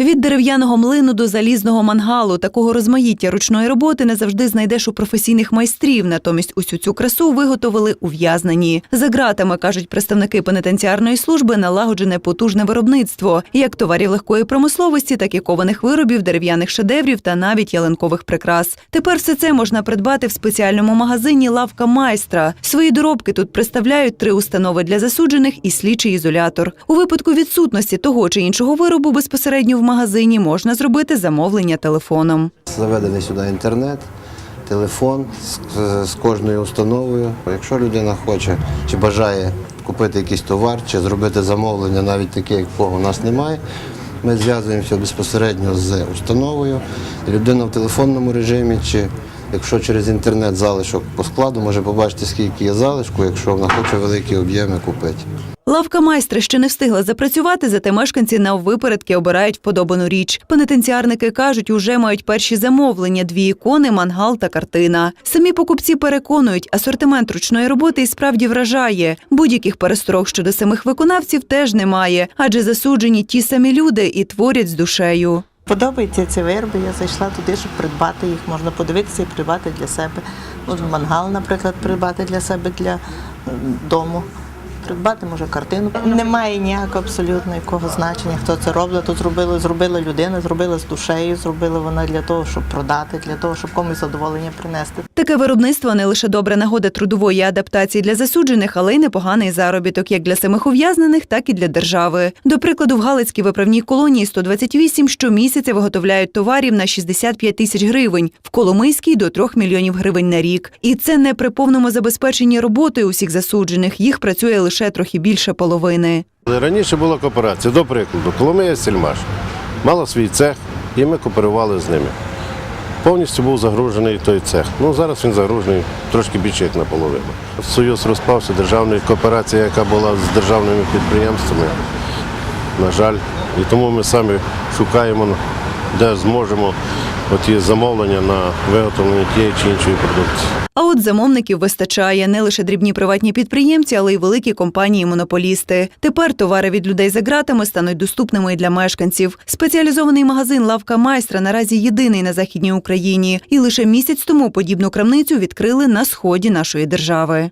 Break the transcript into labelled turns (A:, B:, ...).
A: Від дерев'яного млину до залізного мангалу такого розмаїття ручної роботи не завжди знайдеш у професійних майстрів. Натомість усю цю красу виготовили ув'язнені. За ґратами кажуть представники пенітенціарної служби, налагоджене потужне виробництво як товарів легкої промисловості, так і кованих виробів, дерев'яних шедеврів та навіть ялинкових прикрас. Тепер все це можна придбати в спеціальному магазині Лавка майстра. Свої доробки тут представляють три установи для засуджених і слідчий ізолятор. У випадку відсутності того чи іншого виробу безпосередньо в магазині можна зробити замовлення телефоном.
B: Заведений сюди інтернет, телефон з, кожною установою. Якщо людина хоче чи бажає купити якийсь товар, чи зробити замовлення, навіть таке, якого у нас немає, ми зв'язуємося безпосередньо з установою. Людина в телефонному режимі, чи якщо через інтернет залишок по складу, може побачити, скільки є залишку, якщо вона хоче великі об'єми купити.
A: Лавка майстра ще не встигла запрацювати, зате мешканці наввипередки обирають вподобану річ. Пенітенціарники кажуть, уже мають перші замовлення: дві ікони, мангал та картина. Самі покупці переконують, асортимент ручної роботи і справді вражає. Будь-яких пересторог щодо самих виконавців теж немає, адже засуджені ті самі люди і творять з душею.
C: Подобаються ці вироби. Я зайшла туди, щоб придбати їх. Можна подивитися і придбати для себе. От мангал, наприклад, придбати для себе для дому. Придбати може картину. Немає ніякого абсолютно якого значення, хто це робить. Тут зробила, зробила людина, зробила з душею, зробила вона для того, щоб продати, для того, щоб комусь задоволення принести.
A: Таке виробництво не лише добра нагода трудової адаптації для засуджених, але й непоганий заробіток як для самих ув'язнених, так і для держави. До прикладу, в Галицькій виправній колонії 128 щомісяця виготовляють товарів на 65 тисяч гривень, в Коломийській – до 3 мільйонів гривень на рік. І це не при повному забезпеченні роботою усіх засуджених. Їх працює лише трохи більше половини.
D: Раніше була кооперація, до прикладу, Коломия Сільмаш мала свій цех, і ми кооперували з ними. Повністю був загружений той цех. Ну зараз він загружений трошки більше як наполовину. Союз розпався, державна кооперація, яка була з державними підприємствами, на жаль. І тому ми самі шукаємо, де зможемо оті замовлення на виготовлення тієї чи іншої продукції.
A: А от замовників вистачає не лише дрібні приватні підприємці, але й великі компанії-монополісти. Тепер товари від людей за ґратами стануть доступними і для мешканців. Спеціалізований магазин Лавка майстра наразі єдиний на західній Україні, і лише місяць тому подібну крамницю відкрили на сході нашої держави.